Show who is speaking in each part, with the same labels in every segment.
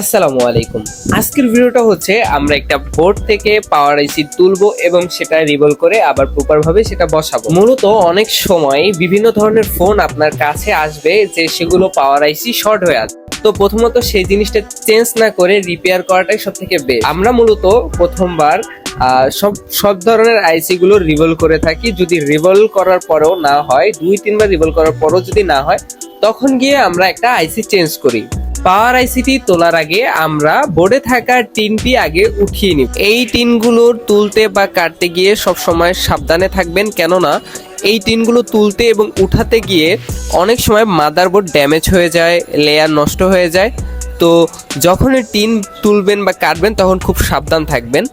Speaker 1: আসসালামু আলাইকুম। আজকের ভিডিওটা হচ্ছে আমরা একটা বোর্ড থেকে পাওয়ার আইসি তুলবো এবং সেটা রিভল করে আবার প্রপার ভাবে সেটা বসাবো। মূলত অনেক সময় বিভিন্ন ধরনের ফোন আপনার কাছে আসবে যে সেগুলো পাওয়ার আইসি শর্ট হয়ে আছে। তো প্রথমত সেই জিনিসটা চেঞ্জ না করে রিপেয়ার করাটাই সব থেকে বেস্ট। আমরা মূলত প্রথমবার সব সব ধরনের আইসি গুলো রিভল করে থাকি। যদি রিভল করার পরেও না হয়, দুই, তিনবার রিভল করার পরেও যদি না হয়, তখন গিয়ে আমরা একটা আইসি চেঞ্জ করি। পাওয়ার আইসিটি তোলার আগে আমরা বোর্ডে থাকা টিনটি আগে উঠিয়ে নিব। এই টিনগুলো তুলতে বা কাটতে গিয়ে সব সময় সাবধানে থাকবেন, কেননা এই টিনগুলো তুলতে এবং উঠাতে গিয়ে অনেক সময় মাদারবোর্ড ড্যামেজ হয়ে যায়, লেয়ার নষ্ট হয়ে যায়। তো যখনই টিন তুলবেন বা কাটবেন, তখন খুব সাবধান থাকবেন।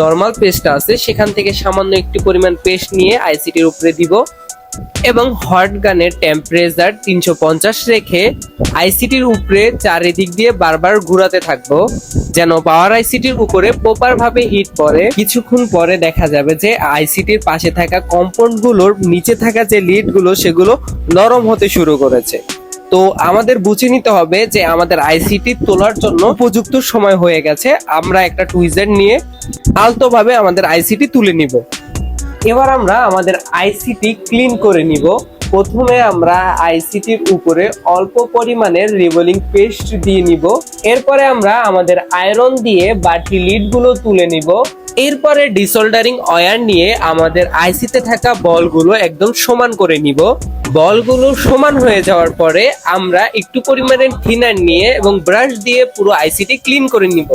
Speaker 1: নর্মাল পেস্টটা আছে, সেখান থেকে সামান্য একটু পরিমাণ পেস্ট নিয়ে আইসিটির উপরে দিব। এবং হট গানের টেম্পারেচার তিনশো পঞ্চাশ রেখে আইসিটির উপরে চারিদিক দিয়ে বারবার ঘোরাতে থাকব। যেন পাওয়ার আইসিটির উপরে প্রপার ভাবে হিট পড়ে। কিছুক্ষণ পরে দেখা যাবে যে আইসিটির পাশে থাকা কম্পাউন্ডগুলোর নিচে থাকা যে লিডগুলো সেগুলো নরম হতে শুরু করেছে। তো আমাদের বুঝে নিতে হবে যে আমাদের আইসিটি তোলার জন্য উপযুক্ত সময় হয়ে গেছে। আমরা একটা টুইজার নিয়ে আলতোভাবে আমাদের আইসিটি তুলে নিব। এবার আমরা আমাদের আইসিটি ক্লিন করে নিব। প্রথমে আমরা আইসিটির উপরে অল্প পরিমাণের রিভলিং পেস্ট দিয়ে নিব। এরপরে আমরা আমাদের আয়রন দিয়ে বাটি লিডগুলো তুলে নিব। এরপরে ডিসোল্ডারিং অয়ার নিয়ে আমাদের আইসিতে থাকা বলগুলো একদম সমান করে নিব। বলগুলো সমান হয়ে যাওয়ার পরে আমরা একটু পরিমাণে থিনার নিয়ে এবং ব্রাশ দিয়ে পুরো আইসিটি ক্লিন করে নিব।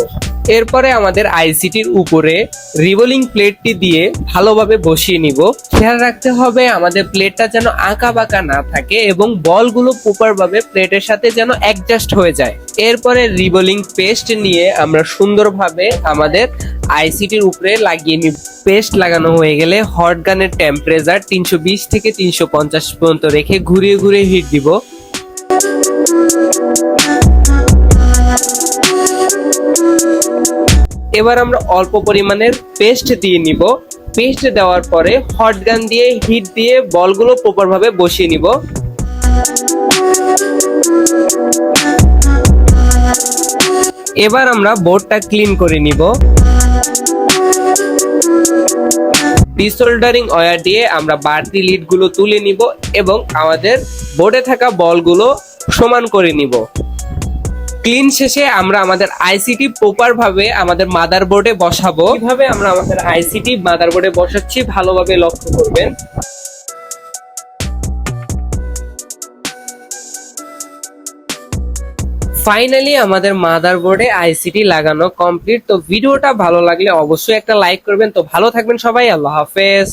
Speaker 1: এরপরে আমাদের আইসিটির উপরে রিভলিং প্লেটটি দিয়ে ভালোভাবে বসিয়ে নিব। খেয়াল রাখতে হবে আমাদের প্লেটটা যেন আঁকা বাঁকা না থাকে এবং বলগুলো প্রপার ভাবে প্লেটের সাথে যেন অ্যাডজাস্ট হয়ে যায়। এরপরে রিভলিং পেস্ট নিয়ে আমরা সুন্দরভাবে আমাদের আইসিটির উপরে লাগিয়ে নিব। পেস্ট লাগানো হয়ে গেলে হট গানের টেম্পারেচার তিনশো বিশ থেকে তিনশো পঞ্চাশ পর্যন্ত রেখে ঘুরিয়ে ঘুরিয়ে হিট দিব। এবার আমরা অল্প পরিমাণের পেস্ট দিয়ে নিব। পেস্ট দেওয়ার পরে হট গান দিয়ে হিট দিয়ে বলগুলো প্রপার ভাবে বসিয়ে নিব। এবার আমরা বোর্ডটা ক্লিন করে নিব। ডিসোল্ডারিং ওয়্যার দিয়ে আমরা বাড়তি লিডগুলো তুলে নিব এবং আমাদের বোর্ডে থাকা বলগুলো সমান করে নিব। ক্লিন শেষে আমরা আমাদের আইসিটি প্রপার ভাবে আমাদের মাদারবোর্ডে বসাবো। কীভাবে আমরা আমাদের আইসিটি মাদারবোর্ডে বসাচ্ছি ভালোভাবে লক্ষ্য করবেন। ফাইনালি আমাদের মাদার বোর্ডে আইসিটি লাগানো কমপ্লিট তো ভিডিওটা ভালো লাগলে অবশ্যই একটা লাইক করবেন। তো ভালো থাকবেন সবাই। আল্লাহ হাফেজ।